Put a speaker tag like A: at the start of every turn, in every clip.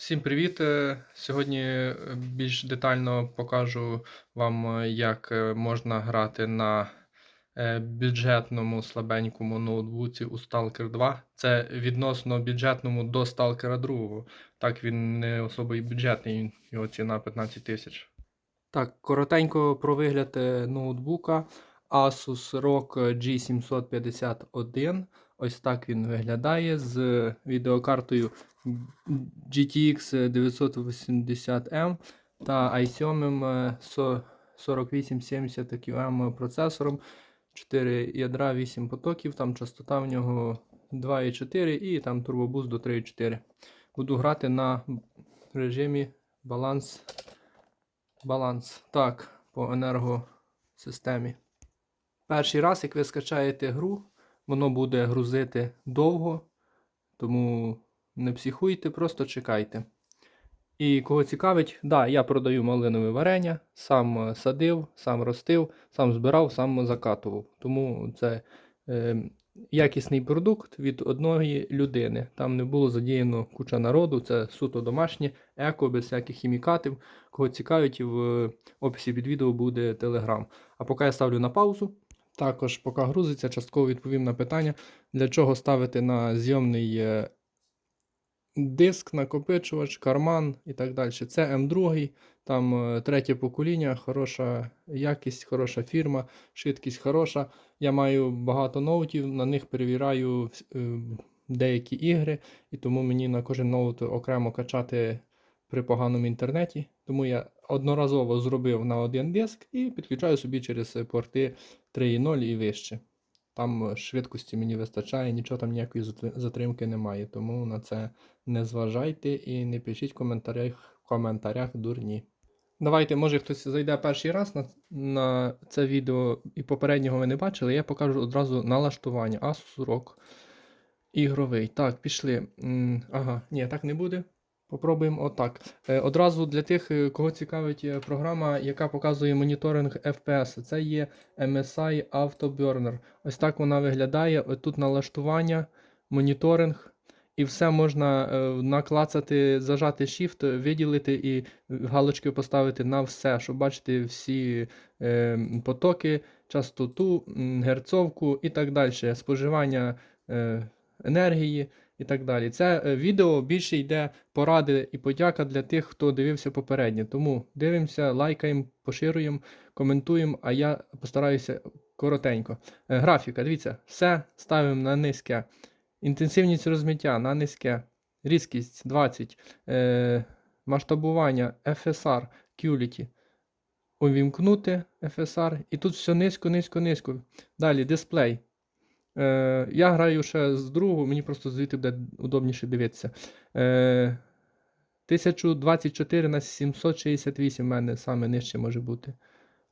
A: Всім привіт! Е, Сьогодні е, більш детально покажу вам, е, як можна грати на бюджетному слабенькому ноутбуці у Stalker 2. Це відносно бюджетному до Stalker 2. Так він не особо і бюджетний, його ціна 15 тисяч. Так, коротенько про вигляд ноутбука. Asus ROG G751. Ось так він виглядає з відеокартою GTX 980M та i7 е, 4870 QM процесором. 4 ядра, 8 потоків, там частота в нього 2,4 і там турбобуст до 3,4. Буду грати на режимі баланс. Баланс. Так, по енергосистемі. Перший раз, як ви скачаєте гру, воно буде грузити довго, тому не психуйте, просто чекайте. І кого цікавить, да, я продаю малинове варення, сам е, садив, сам ростив, сам збирав, сам закатував. Тому це е, якісний продукт від одної людини. Там не було задіяно куча народу, це суто домашнє, еко, без всяких хімікатів. Кого цікавить, в описі під відео буде телеграм. А поки я ставлю на паузу. Також, поки грузиться, частково відповім на питання, для чого ставити на зйомний е, диск, накопичувач, карман і так далі. Це М2, там е, третє покоління, хороша якість, хороша фірма, швидкість хороша. Я маю багато ноутів, на них перевіряю е, деякі ігри, і тому мені на кожен ноут окремо качати при поганому інтернеті. Тому я одноразово зробив на один диск і підключаю собі через порти 3.0 і вище. Там е, швидкості мені вистачає, нічого там ніякої затримки немає. Тому на це не зважайте і не пишіть в коментарях, в коментарях дурні. Давайте, може хтось зайде перший раз на, на це відео і попереднього ви не бачили, я покажу одразу налаштування. Asus ROG ігровий. Так, пішли. М, Ага, ні, так не буде. Попробуємо отак. Е, Одразу для тих, е, кого цікавить е, програма, яка показує моніторинг FPS. Це є MSI Autoburner. Ось так вона виглядає. Ось Тут налаштування, моніторинг. І все можна наклацати, зажати Shift, виділити і галочки поставити на все, щоб бачити всі потоки, частоту, герцовку і так далі, споживання енергії і так далі. Це е, відео більше йде поради і подяка для тих, хто дивився попереднє. Тому дивимося, лайкаємо, поширюємо, коментуємо, а я постараюся коротенько. Е, Графіка, дивіться, все ставимо на низьке. Інтенсивність розмиття на низьке. Різкість 20. Е, масштабування FSR, QLity. Увімкнути FSR. І тут все низько, низько, низько. Далі дисплей. Е, я граю ще з другого, мені просто звідти буде удобніше дивитися. Е, 1024 на 768 в мене саме нижче може бути.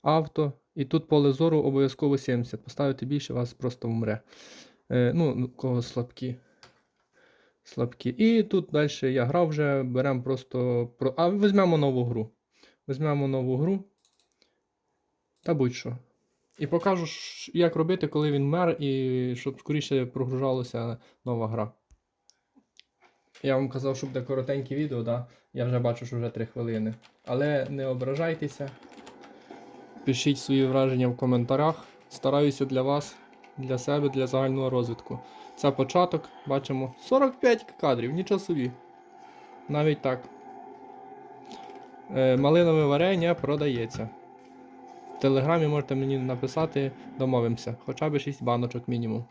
A: Авто. І тут поле зору обов'язково 70. Поставити більше, вас просто вмре. Е, ну, ну, кого слабкі. Слабкі. І тут далі я грав вже, беремо просто. Про... А візьмемо нову гру. Візьмемо нову гру. Та будь-що. І покажу, як робити, коли він мер, і щоб скоріше прогружалася нова гра. Я вам казав, що буде коротеньке відео, да? я вже бачу, що вже 3 хвилини. Але не ображайтеся. Пишіть свої враження в коментарях. Стараюся для вас, для себе, для загального розвитку. Це початок, бачимо 45 кадрів, нічого собі. Навіть так. Е, малинове варення продається. В телеграмі можете мені написати, домовимося. Хоча б 6 баночок мінімум.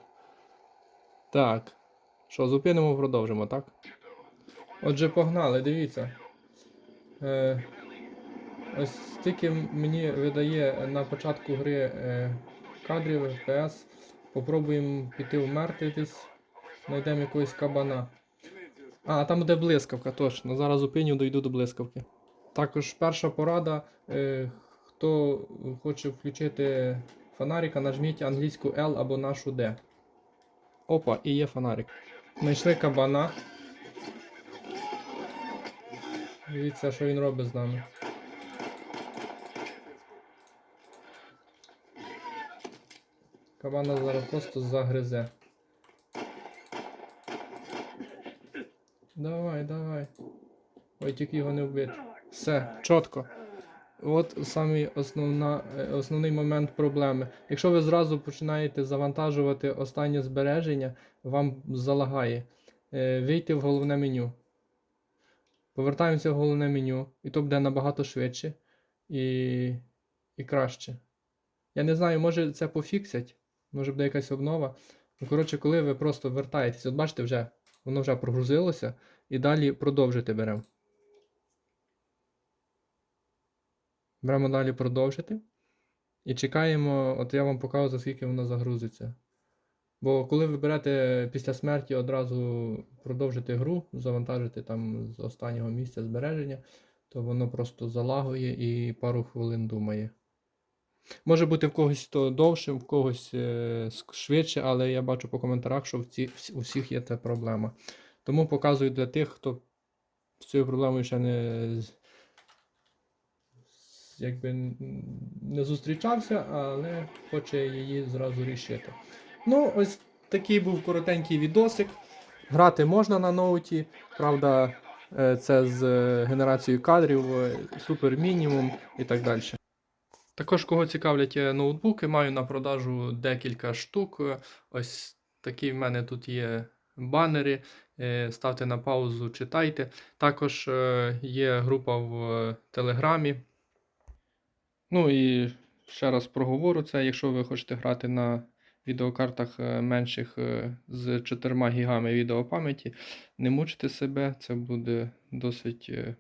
A: Так. Що, зупинимо, продовжимо, так? Отже, погнали, дивіться. Е, ось стільки мені видає на початку гри е, кадрів FPS. Попробуємо піти вмертитись. Знайдемо якогось кабана. А, там буде блискавка, точно. Зараз зупиню, дойду до блискавки. Також перша порада. Е, хто хоче включити фонарика, нажміть англійську L або нашу D. Опа, і є фонарик. Знайшли кабана. Дивіться, що він робить з нами. Кабана зараз просто загризе. Давай, давай. Ой, тільки його не вбити. Все, чітко. От самий основна, е, основний момент проблеми. Якщо ви зразу починаєте завантажувати останнє збереження, вам залагає. Е, Вийти в головне меню. Повертаємося в головне меню, і то буде набагато швидше і, і краще. Я не знаю, може це пофіксять, може буде якась обнова. Ну, коротше, коли ви просто вертаєтесь, от бачите, вже воно вже прогрузилося, і далі продовжити беремо. Беремо далі продовжити. І чекаємо, от я вам покажу, за скільки воно загрузиться. Бо коли ви берете після смерті одразу продовжити гру, завантажити там з останнього місця збереження, то воно просто залагує і пару хвилин думає. Може бути в когось то довше, в когось е, швидше, але я бачу по коментарях, що в ці, у всіх є ця проблема. Тому показую для тих, хто з цією проблемою ще не, якби, не зустрічався, але хоче її зразу рішити. Ну, ось такий був коротенький відосик. Грати можна на ноуті, правда, е, це з е, генерацією кадрів, е, супер мінімум і так далі. Також, кого цікавлять ноутбуки, маю на продажу декілька штук. Ось такі в мене тут є банери. Ставте на паузу, читайте. Також є група в Телеграмі. Ну і ще раз проговорю це, якщо ви хочете грати на відеокартах е, менших е, з 4 гігами відеопам'яті, не мучте себе, це буде досить е,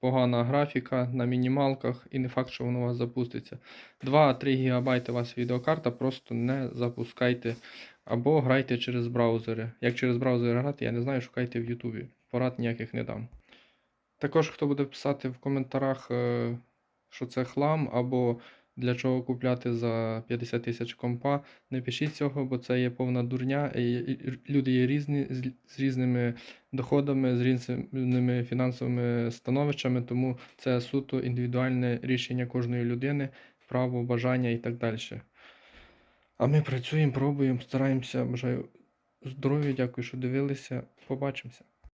A: погана графіка на мінімалках, і не факт, що воно у вас запуститься. 2-3 ГБ у вас відеокарта, просто не запускайте. Або грайте через браузери. Як через браузер грати, я не знаю, шукайте в Ютубі. Порад ніяких не дам. Також, хто буде писати в коментарях, е, що це хлам, або для чого купляти за 50 тисяч компа, не пишіть цього, бо це є повна дурня. і- Люди є різні з різними доходами, з різними фінансовими становищами, тому це суто індивідуальне рішення кожної людини, право, бажання і так далі. А ми працюємо, пробуємо, стараємося. Бажаю здоров'я, дякую, що дивилися. Побачимося.